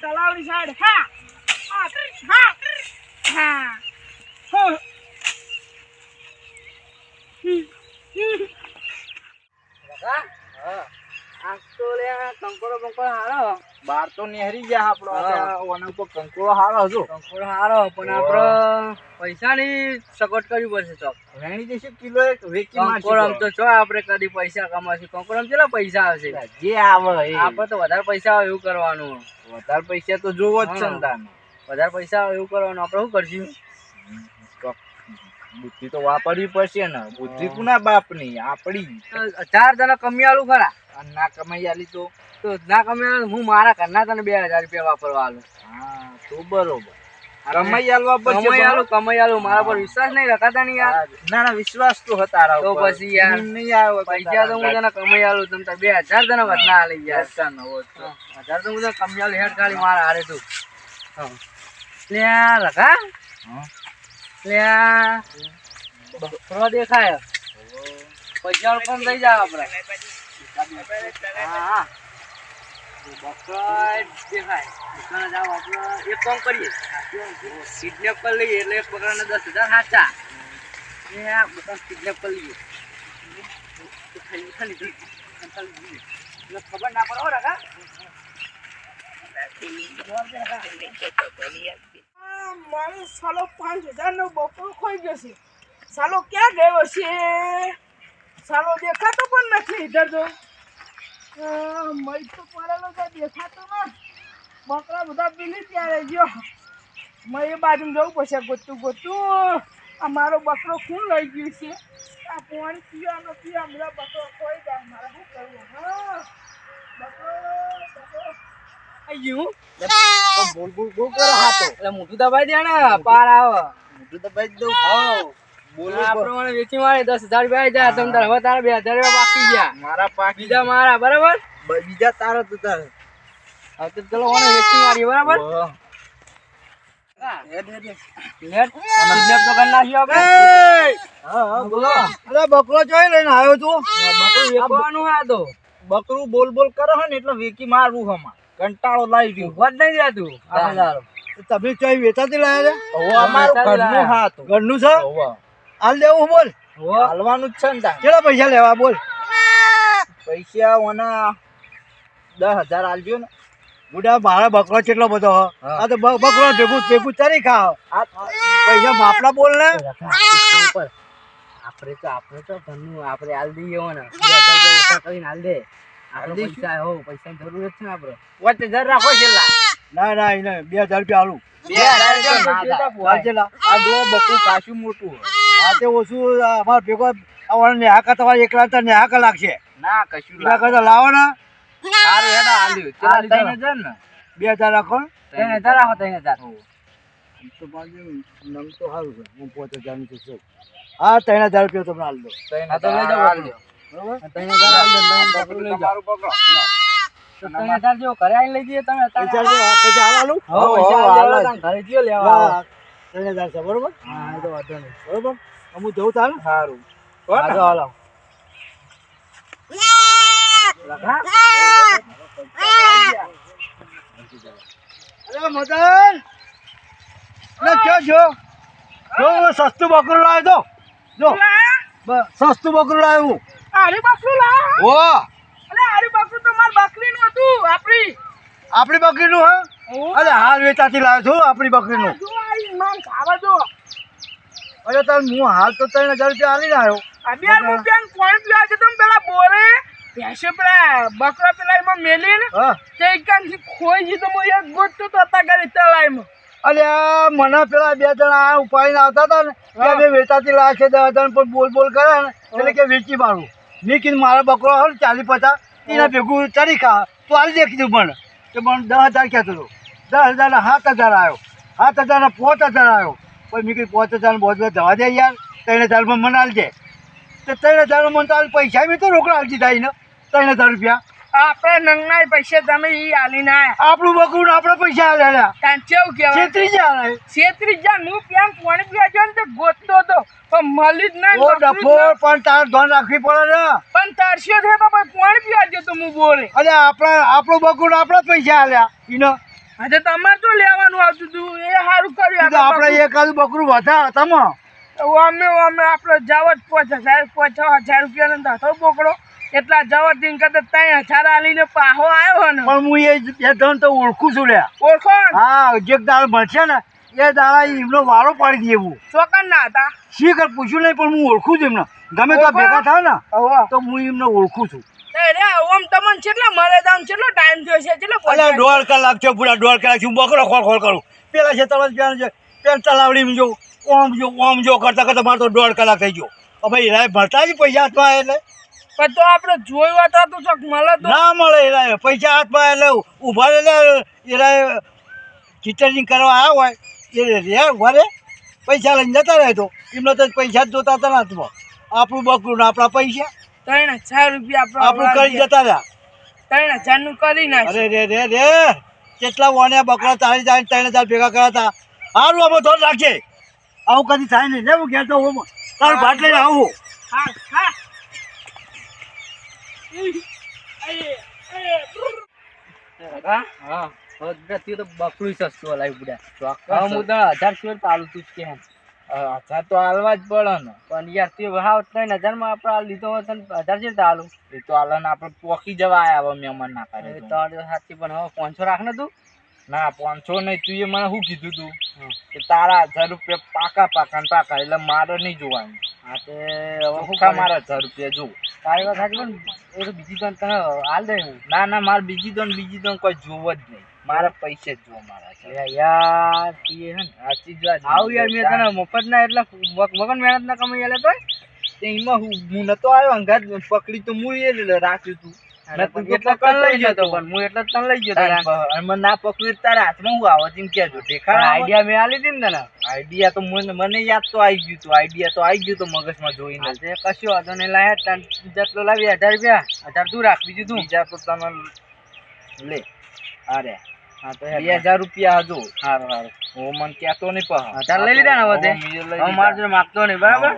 તલાવની side. હા. હા હા હા. હા. આજ તો લ્યા કંકોડો બંકોડો હારો. બાર તો નેહરી ગયા આપણો. આપણે ઓના ઉપર કંકોળો હારો હજુ. કંકોળો હારો પણ આપડે પૈસાની સગવડ કરવી પડશે ચોક. વેણી જશે કિલો એક વેચી કંકોડો આમ તો છો આપણે કદી પૈસા કમાશું. કંકોળો કેટલા પૈસા આવશે? જે આવે આપણે તો વધારે પૈસા આવે એવું કરવાનું. વધારે પૈસા તો જોવો જ છે ને તાને વધારે પૈસા આવે એવું કરવાનું. આપણે શું કરશું? તો બુદ્ધિ તો વાપરવી પડશે ને. બુદ્ધિ કુના બાપની? આપણી. ચાર જણા કમિયાલું ખરા. અને ના કમાઈ આલી તો. તો ના કમાઈ હું મારા ઘરના તને બે હજાર રૂપિયા વાપરવા આલું. હા તો બરોબર. કમાઈ આલવા બરોબર? કમાયાલું મારા પર વિશ્વાસ નહીં રખાતા નહીં યાર. ના ના વિશ્વાસ તો હતા તો પછી યાર. નહીં આવે પૈસા તો હું તને કમાયાલું તમ તાર બે હજાર તને વધના આલી યાર. તો. હા, હજાર તો હું તને કમિયાલું હેડ ખાલી મારા હારે તું. હા. લે રખા હા. બકરો દેખાય. પૈસા પણ થઈ જાય આપણે. બકરો દેખાય. દુકાને જાવ આપણે. એક કામ કરીએ. કિડનેપ કરી લઈએ એટલે એક બકરાને દસ હજાર સાચા. એ બધા કિડનેપ કરી લઈએ. ખબર ના પડે રખા મારો સાલો પાંચ હજારનો બકરો ખોઈ ગયો છે. સાલો ક્યાં ગયો છે? સાલો દેખાતો પણ નથી ઇધર તો. મય તો પડેલો છે, દેખાતો ને બકરા બધા પીલી ત્યારે ગયો. મેં એ બાજુ જવું પડશે, ગોતું ગોતું. આ મારો બકરો ખૂન લઈ ગયું છે. આ પાણી પીવા નથી હમણાં બકરો ખોઈ જાય મારે શું કરવું? હા. બકરો આઈ ગયું બોલ બોલ બોલ કરો હાથો એટલે મોટું દબાઈ દે ને પાર આવે. મોઢું દબાઈ દઉં હો. બોલો આ બોલ. પ્રમાણે વેચી મારે દસ હજાર રૂપિયા આવી જાય. તમ તારે હવે તારે બે હજાર રૂપિયા બાકી ગયા. મારા પાકી બીજા મારા બરાબર? બીજા તારા તો તારે. હવે તો ચલો ઓને વેચી મારી બરાબર? બકરો જોઈ લઈને આવ્યો છું બકરું વેચવાનું આ તો. બકરું બોલ બોલ કરો ને એટલે વેકી મારું. હમા કંટાળો લાવી ગયો. જ નહીં આ હજારો. તમે ચોઈ વેચાતી લાયા છે? ઓ અમારું ઘરનું હા. તો. ઘરનું છે? હાલ દેવું બોલ. હાલવાનું જ છે ને કેટલા પૈસા લેવા બોલ. પૈસા ઓના દસ હજાર આલજો ને. બુડા મારા બકરો કેટલો બધો હ. આ તો બકરો ભેગું ભેગું તરી ખાવ આ પૈસા બાપડા બોલ ને. આપણે તો આપણે તો ઘરનું આપણે હાલ દઈએ ને કરીને હાલ દે. પૈસા હો પૈસાની જરૂર છે ને આપણે વચ્ચે રાખો છેલ્લા. ના ના એને બે હજાર રૂપિયા આલું. બે હજાર ના ના. આ જો બકુ કાશું મોટું. આ તે ઓછું અમારે ભેગો તમારે એકલા તો નેહાકા લાગશે. ના કશું લાગે. કરતા લાવો ને સારું હેડો આલ્યું. ચલો ને. બે હજાર રાખો. ને. ત્રણ હજાર. રાખો ત્રણ હજાર. તો બાજુ નંગ તો સારું છે. હું છું. ત્રણ હજાર રૂપિયા તમને આલ દો, ત્રણ હજાર લઈ જાઓ. સસ્તું બકરું લાવ્યો તો જો સસ્તું બકરું લાવ્યો આરી બકરું લાવ ઓ! અરે આરી બકરું તો માર બકરીનું હતું આપણી આપણી બકરીનું હા? ઓ, અરે હાલ વેચાતી લાવ્યો છું આપણી બકરીનું. જો આ માન ખાવા અરે તાર હું હાલ તો ત્રણ હજાર રૂપિયા આલીને આવ્યો. અગિયાર રૂપિયા કોણ પીવા છે તમે પેલા બોરે પેલા બકરા પેલા એમાં મેલી ને તે કાનથી ખોઈ ગઈ તો હું એક ગોતતો તો હતા ગાડી તલાઈમાં આ મને પેલા બે જણા આ ઉપાડીને આવતા હતા ને બે વેચાતી છે દસ હજાર પણ બોલ બોલ કરે ને એટલે કે વેચી મારું. મેં કીધું મારા બકરો હોય ચાલી પચાસ એના ભેગું ચડી ખા. તો હાલ દે કીધું પણ કે પણ દસ હજાર કહેતો હતો. દસ હજારના સાત હજાર આવ્યો સાત હજારના પાંચ હજાર આવ્યો પછી મેં કીધું પાંચ હજાર બહુ જવા દે યાર. ત્રણ હજારમાં મને હાલ દે તો ત્રણ હજારમાં મને તો પૈસા મેં તો રોકડા આવી થાય ને ત્રણ હજાર રૂપિયા. આપણે નંગના પૈસે તમે ઈ આલી ના આપણું બકરું ને આપણે પૈસા હાલ્યા કાન કેવું કહેવાય? છેતરી જાય છેત્રીસ હજાર હું પ્યાન કોણ પીવા ગયો ને ગોતતો હતો પણ મળી જ નહીં ઓ ડફો પણ તાર ધોન રાખવી પડે ને. પણ તારશ્યો છે તો કોણ પાણી પીવા જતો હું બોલે. અરે આપણા આપણું બકરું આપણા પૈસા આલ્યા ઈનો. આજે તમારે તો લેવાનું આવતું હતું એ સારું કર્યું આપણે એકાદું બકરું વધારે તમે અમે અમે આપણે જ પાંચ હજાર પાંચ છ હજાર રૂપિયાનો ધંધો બોકડો. એટલા જવરદીન દિન કરતા ત્યાં હજાર લઈને પાહો આવ્યો ને. પણ હું એ જણ તો ઓળખું છું લ્યા ઓળખો હા જે દાળ મળશે ને એ દાડા એમનો વારો પાડી દે એવું. ચોકન ના હતા? શી કર પૂછ્યું નહીં પણ હું ઓળખું છું એમને. ગમે તો ભેગા થાય ને તો હું એમને ઓળખું છું. રે ઓમ તમને કેટલા મળે તમને કેટલો ટાઈમ થયો છે? કેટલો અલ્યા દોઢ કલાક છે પૂરા દોઢ કલાક હું બકરો ખોળ ખોળ કરું. પેલા છે તરત પેલા છે તલાવડી જો ઓમ જો ઓમ જો કરતા કરતા મારે તો દોઢ કલાક થઈ ગયો. ભાઈ ભાઈ ભરતા જ પૈસા હાથમાં એટલે પણ તો આપણે જોયું હતા તો ચોક મળે તો. ના મળે એરાય પૈસા હાથમાં એટલે ઊભા એટલે એરાય ચિત્તરિંગ કરવા આવ્યા હોય. એ રે ઊભા રે પૈસા લઈને જતા રહે તો. એમને તો પૈસા જ જોતા હતા ને હાથમાં. આપણું બકરું ને આપણા પૈસા. ત્રણ હજાર રૂપિયા આપણું કરી જતા રહ્યા. ત્રણ હજારનું કરી નાખ અરે રે રે રે. કેટલા વાણિયા બકરા તારી તારી ત્રણ હજાર ભેગા કર્યા હતા. સારું અમે ધોન રાખીએ આવું કદી થાય નહીં. ને હું કહેતો હું તારું ભાટ લઈને આવું. હા. પોકી જવા આવ્યા મહેમાન ના કરે હવે પાંચસો રાખ ને તું ના પાંચસો નહીં તું એ મને શું કીધું તું કે તારા હજાર રૂપિયા પાકા પાકા ને પાકા એટલે મારે નહીં જોવાનું હા તે હવે મારા હજાર રૂપિયા જો તારી વાત સાચી પણ એ તો બીજી પણ તને હાલ દે. ના ના મારે બીજી તો ને બીજી તો કોઈ જોવો જ નહીં. મારા પૈસે જ જો મારા. છે. યાર તું હે ને. સાચી જ વાત. આવું યાર મેં તને મફત ના એટલે મગન મહેનત ના કમાઈ આલે તો તે એમાં હું હું નતો આવ્યો અંગાત પકડી તો જ રાખ્યું તો. એટલે તને લઈ ગયો તો પણ હું એટલે તને લઈ ગયો તો તાર બ- મને ના પકડી તારા હાથમાં હું આવો તેમ કેજો દેખાડ આઈડિયા મેં આલી હતી ને તને. આઈડિયા તો મને મને યાદ તો આવી ગયું તું. આઈડિયા તો આવી ગયું તો મગજમાં જોઈને. તે કશું વાંધો નહીં. લાયા તને જેટલો લાવી હજાર રૂપિયા. હજાર તું રાખ બીજું તું. બીજા તો તમે લે. અરે હા તો બે હજાર રૂપિયા હજુ. સારું સારું હું મને કહેતો નહીં પણ. હજાર લઈ લીધા ને હવે તે? મારે માગતો નહીં બરાબર.